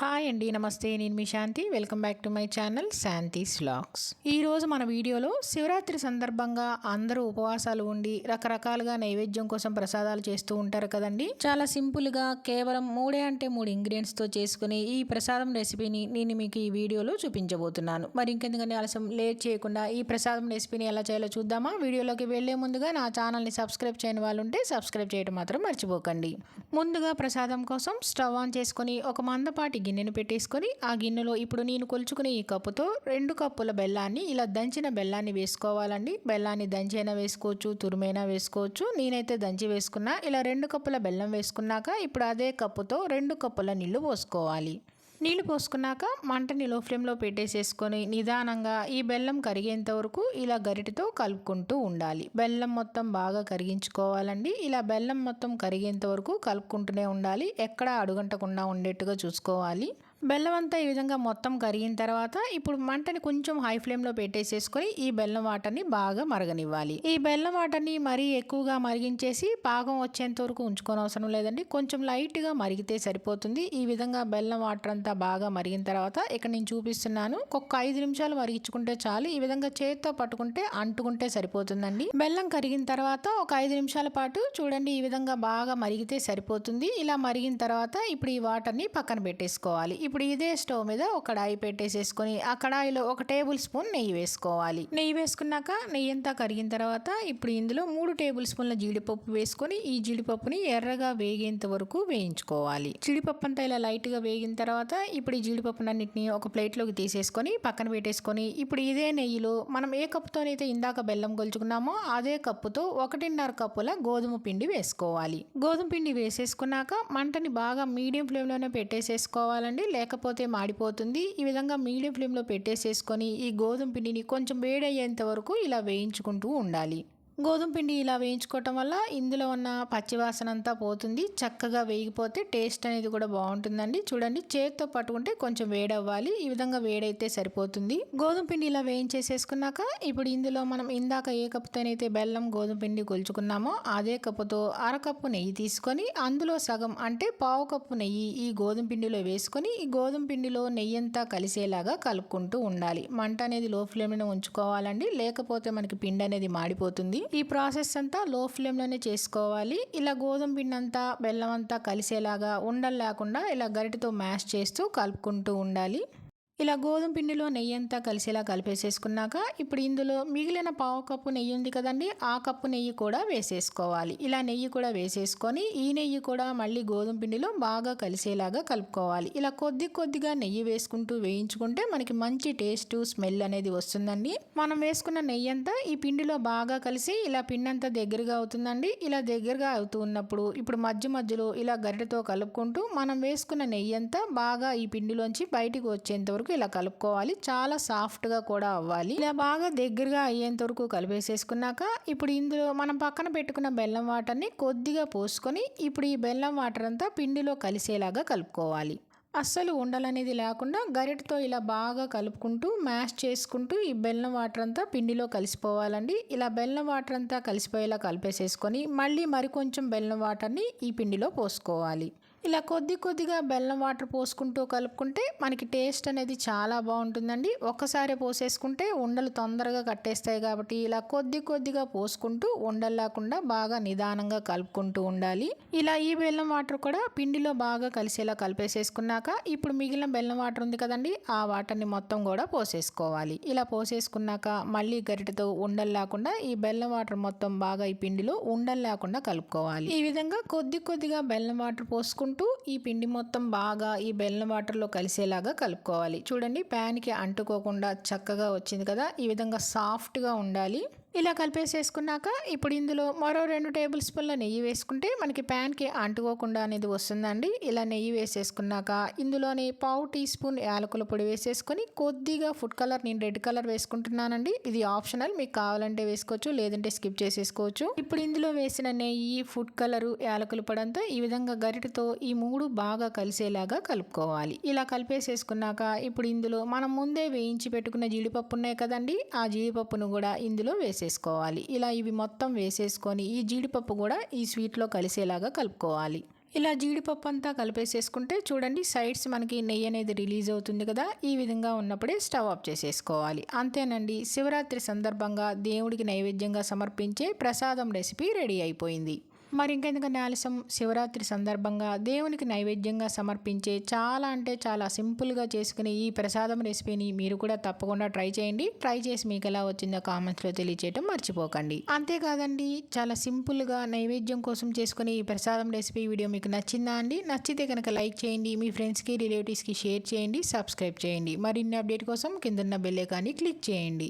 Hi అండి నమస్తే నేను మీ Shanti. Welcome back to my channel Shanti's vlogs ఈరోజు మన వీడియోలో శివరాత్రి సందర్భంగా అందరూ ఉపవాసాలు ఉండి రకరకాలుగా నైవేద్యం కోసం ప్రసాదాలు చేస్తూ ఉంటారు కదండి. చాలా సింపుల్గా కేవలం మూడే అంటే మూడు ఇంగ్రీడియంట్స్తో చేసుకుని ఈ ప్రసాదం రెసిపీని నేను మీకు ఈ వీడియోలో చూపించబోతున్నాను. మరి ఇంకెందుకని ఆలస్యం? లేట్ చేయకుండా ఈ ప్రసాదం రెసిపీని ఎలా చేయాలో చూద్దామా? వీడియోలోకి వెళ్ళే ముందుగా నా ఛానల్ని సబ్స్క్రైబ్ చేయని వాళ్ళు ఉంటే సబ్స్క్రైబ్ చేయడం మాత్రం మర్చిపోకండి. ముందుగా ప్రసాదం కోసం స్టవ్ ఆన్ చేసుకొని ఒక మందపాటి గిన్నెను పెట్టేసుకొని ఆ గిన్నెలో ఇప్పుడు నేను కొలుచుకునే ఈ కప్పుతో రెండు కప్పుల బెల్లాన్ని ఇలా దంచిన బెల్లాన్ని వేసుకోవాలండి. బెల్లాన్ని దంచైనా వేసుకోవచ్చు తురుమైనా వేసుకోవచ్చు. నేనైతే దంచి వేసుకున్నా ఇలా రెండు కప్పుల బెల్లం వేసుకున్నాక ఇప్పుడు అదే కప్పుతో రెండు కప్పుల నీళ్ళు పోసుకోవాలి. నీళ్ళు పోసుకున్నాక మంటని లో ఫ్లేమ్లో పెట్టేసేసుకొని నిదానంగా ఈ బెల్లం కరిగేంత వరకు ఇలా గరిటతో కలుపుకుంటూ ఉండాలి. బెల్లం మొత్తం బాగా కరిగించుకోవాలండి. ఇలా బెల్లం మొత్తం కరిగేంత వరకు కలుపుకుంటూనే ఉండాలి. ఎక్కడా అడుగంటకుండా ఉండేట్టుగా చూసుకోవాలి. బెల్లం అంతా ఈ విధంగా మొత్తం కరిగిన తర్వాత ఇప్పుడు మంటని కొంచెం హై ఫ్లేమ్లో పెట్టేసేసుకొని ఈ బెల్లం వాటర్ని బాగా మరగనివ్వాలి. ఈ బెల్లం వాటర్ని మరీ ఎక్కువగా మరిగించేసి పాకం వచ్చేంత వరకు ఉంచుకోని అవసరం లేదండి. కొంచెం లైట్గా మరిగితే సరిపోతుంది. ఈ విధంగా బెల్లం వాటర్ అంతా బాగా మరిగిన తర్వాత ఇక్కడ నేను చూపిస్తున్నాను. ఒక్క ఐదు నిమిషాలు మరిగించుకుంటే చాలు. ఈ విధంగా చేతితో పట్టుకుంటే అంటుకుంటే సరిపోతుందండి. బెల్లం కరిగిన తర్వాత ఒక ఐదు నిమిషాల పాటు చూడండి ఈ విధంగా బాగా మరిగితే సరిపోతుంది. ఇలా మరిగిన తర్వాత ఇప్పుడు ఈ వాటర్ని పక్కన పెట్టేసుకోవాలి. ఇప్పుడు ఇదే స్టవ్ మీద ఒక కడాయి పెట్టేసేసుకొని ఆ కడాయిలో ఒక టేబుల్ స్పూన్ నెయ్యి వేసుకోవాలి. నెయ్యి వేసుకున్నాక నెయ్యి అంతా కరిగిన తర్వాత ఇప్పుడు ఇందులో మూడు టేబుల్ స్పూన్ల జీడిపప్పు వేసుకొని ఈ జీడిపప్పుని ఎర్రగా వేగేంత వరకు వేయించుకోవాలి. జీడిపప్పు అంతా ఇలా లైట్గా వేగిన తర్వాత ఇప్పుడు ఈ జీడిపప్పునన్నింటినీ ఒక ప్లేట్లోకి తీసేసుకొని పక్కన పెట్టేసుకొని ఇప్పుడు ఇదే నెయ్యిలో మనం ఏ కప్పుతోనైతే ఇందాక బెల్లం కొలుచుకున్నామో అదే కప్పుతో ఒకటిన్నర కప్పుల గోధుమ పిండి వేసుకోవాలి. గోధుమ పిండి వేసేసుకున్నాక మంటని బాగా మీడియం ఫ్లేమ్లోనే పెట్టేసేసుకోవాలండి లేకపోతే మాడిపోతుంది. ఈ విధంగా మీడియం ఫ్లేమ్లో పెట్టేసేసుకొని ఈ గోధుమ పిండిని కొంచెం వేడయ్యేంత వరకు ఇలా వేయించుకుంటూ ఉండాలి. గోధుమ పిండి ఇలా వేయించుకోవటం వల్ల ఇందులో ఉన్న పచ్చివాసన అంతా పోతుంది. చక్కగా వేగిపోతే టేస్ట్ అనేది కూడా బాగుంటుందండి. చూడండి చేతితో పట్టుకుంటే కొంచెం వేడవ్వాలి. ఈ విధంగా వేడైతే సరిపోతుంది. గోధుమ పిండి ఇలా వేయించేసేసుకున్నాక ఇప్పుడు ఇందులో మనం ఇందాక ఏ కప్పుతోనైతే బెల్లం గోధుమ పిండి కొలుచుకున్నామో అదే కప్పుతో అరకప్పు నెయ్యి తీసుకొని అందులో సగం అంటే పావు కప్పు నెయ్యి ఈ గోధుమ పిండిలో వేసుకొని ఈ గోధుమ పిండిలో నెయ్యి అంతా కలిసేలాగా కలుపుకుంటూ ఉండాలి. మంట అనేది లో ఫ్లేమ్లో ఉంచుకోవాలండి. లేకపోతే మనకి పిండి అనేది మాడిపోతుంది. ఈ ప్రాసెస్ అంతా లో ఫ్లేమ్లోనే చేసుకోవాలి. ఇలా గోధుమ పిండి అంతా బెల్లం అంతా కలిసేలాగా ఉండలు లేకుండా ఇలా గరిటతో మ్యాష్ చేస్తూ కలుపుకుంటూ ఉండాలి. ఇలా గోధుమ పిండిలో నెయ్యి అంతా కలిసేలా కలిపేసేసుకున్నాక ఇప్పుడు ఇందులో మిగిలిన పావు కప్పు నెయ్యి ఉంది కదండి ఆ కప్పు నెయ్యి కూడా వేసేసుకోవాలి. ఇలా నెయ్యి కూడా వేసేసుకొని ఈ నెయ్యి కూడా మళ్ళీ గోధుమ పిండిలో బాగా కలిసేలాగా కలుపుకోవాలి. ఇలా కొద్ది కొద్దిగా నెయ్యి వేసుకుంటూ వేయించుకుంటే మనకి మంచి టేస్ట్ స్మెల్ అనేది వస్తుందండి. మనం వేసుకున్న నెయ్యి అంతా ఈ పిండిలో బాగా కలిసి ఇలా పిండి అంతా దగ్గరగా అవుతుందండి. ఇలా దగ్గరగా అవుతూ ఉన్నప్పుడు ఇప్పుడు మధ్య మధ్యలో ఇలా గరిటతో కలుపుకుంటూ మనం వేసుకున్న నెయ్యి అంతా బాగా ఈ పిండిలోంచి బయటికి వచ్చేంత వరకు ఇలా కలుపుకోవాలి. చాలా సాఫ్ట్గా కూడా అవ్వాలి. ఇలా బాగా దగ్గరగా అయ్యేంత వరకు కలిపేసేసుకున్నాక ఇప్పుడు ఇందులో మనం పక్కన పెట్టుకున్న బెల్లం వాటర్ని కొద్దిగా పోసుకొని ఇప్పుడు ఈ బెల్లం వాటర్ అంతా పిండిలో కలిసేలాగా కలుపుకోవాలి. అస్సలు ఉండలనేది లేకుండా గరిటతో ఇలా బాగా కలుపుకుంటూ మ్యాష్ చేసుకుంటూ ఈ బెల్లం వాటర్ అంతా పిండిలో కలిసిపోవాలండి. ఇలా బెల్లం వాటర్ అంతా కలిసిపోయేలా కలిపేసేసుకొని మళ్ళీ మరికొంచెం బెల్లం వాటర్ని ఈ పిండిలో పోసుకోవాలి. ఇలా కొద్ది కొద్దిగా బెల్లం వాటర్ పోసుకుంటూ కలుపుకుంటే మనకి టేస్ట్ అనేది చాలా బాగుంటుందండి. ఒక్కసారి పోసేసుకుంటే ఉండలు తొందరగా కట్టేస్తాయి కాబట్టి ఇలా కొద్ది కొద్దిగా పోసుకుంటూ ఉండలు లేకుండా బాగా నిదానంగా కలుపుకుంటూ ఉండాలి. ఇలా ఈ బెల్లం వాటర్ కూడా పిండిలో బాగా కలిసేలా కలిపేసేసుకున్నాక ఇప్పుడు మిగిలిన బెల్లం వాటర్ ఉంది కదండి ఆ వాటర్ని మొత్తం కూడా పోసేసుకోవాలి. ఇలా పోసేసుకున్నాక మళ్ళీ గరిటతో ఉండలు లేకుండా ఈ బెల్లం వాటర్ మొత్తం బాగా ఈ పిండిలో ఉండలు లేకుండా కలుపుకోవాలి. ఈ విధంగా కొద్ది కొద్దిగా బెల్లం వాటర్ పోసుకుంటూ ఈ పిండి మొత్తం బాగా ఈ బెల్లం వాటర్లో కలిసేలాగా కలుపుకోవాలి. చూడండి ప్యాన్కి అంటుకోకుండా చక్కగా వచ్చింది కదా? ఈ విధంగా సాఫ్ట్గా ఉండాలి. ఇలా కలిపేసేసుకున్నాక ఇప్పుడు ఇందులో మరో రెండు టేబుల్ స్పూన్ల నెయ్యి వేసుకుంటే మనకి ప్యాన్కి అంటుకోకుండా అనేది వస్తుందండి. ఇలా నెయ్యి వేసేసుకున్నాక ఇందులోని పావు టీ స్పూన్ యాలకుల పొడి వేసేసుకొని కొద్దిగా ఫుడ్ కలర్ నేను రెడ్ కలర్ వేసుకుంటున్నానండి. ఇది ఆప్షనల్ మీకు కావాలంటే వేసుకోవచ్చు లేదంటే స్కిప్ చేసేసుకోవచ్చు. ఇప్పుడు ఇందులో వేసిన నెయ్యి ఫుడ్ కలరు యాలకుల పొడి అంతా ఈ విధంగా గరిటతో ఈ మూడు బాగా కలిసేలాగా కలుపుకోవాలి. ఇలా కలిపేసేసుకున్నాక ఇప్పుడు ఇందులో మనం ముందే వేయించి పెట్టుకున్న జీడిపప్పు ఉన్నాయి కదండి ఆ జీడిపప్పును కూడా ఇందులో వేసి వేసేసుకోవాలి. ఇలా ఇవి మొత్తం వేసేసుకొని ఈ జీడిపప్పు కూడా ఈ స్వీట్లో కలిసేలాగా కలుపుకోవాలి. ఇలా జీడిపప్పు అంతా కలిపేసేసుకుంటే చూడండి సైడ్స్ మనకి నెయ్యి అనేది రిలీజ్ అవుతుంది కదా ఈ విధంగా ఉన్నప్పుడే స్టవ్ ఆఫ్ చేసేసుకోవాలి. అంతేనండి శివరాత్రి సందర్భంగా దేవుడికి నైవేద్యంగా సమర్పించే ప్రసాదం రెసిపీ రెడీ అయిపోయింది. మరి ఇంకెందుకంటే ఆలస్యం శివరాత్రి సందర్భంగా దేవునికి నైవేద్యంగా సమర్పించే చాలా అంటే చాలా సింపుల్గా చేసుకునే ఈ ప్రసాదం రెసిపీని మీరు కూడా తప్పకుండా ట్రై చేయండి. ట్రై చేసి మీకు ఎలా వచ్చిందో కామెంట్స్లో తెలియచేయటం మర్చిపోకండి. అంతేకాదండి చాలా సింపుల్గా నైవేద్యం కోసం చేసుకునే ఈ ప్రసాదం రెసిపీ వీడియో మీకు నచ్చిందా అండి? నచ్చితే కనుక లైక్ చేయండి మీ ఫ్రెండ్స్కి రిలేటివ్స్కి షేర్ చేయండి సబ్స్క్రైబ్ చేయండి. మరిన్ని అప్డేట్ కోసం కిందన్న బెల్లే కానీ క్లిక్ చేయండి.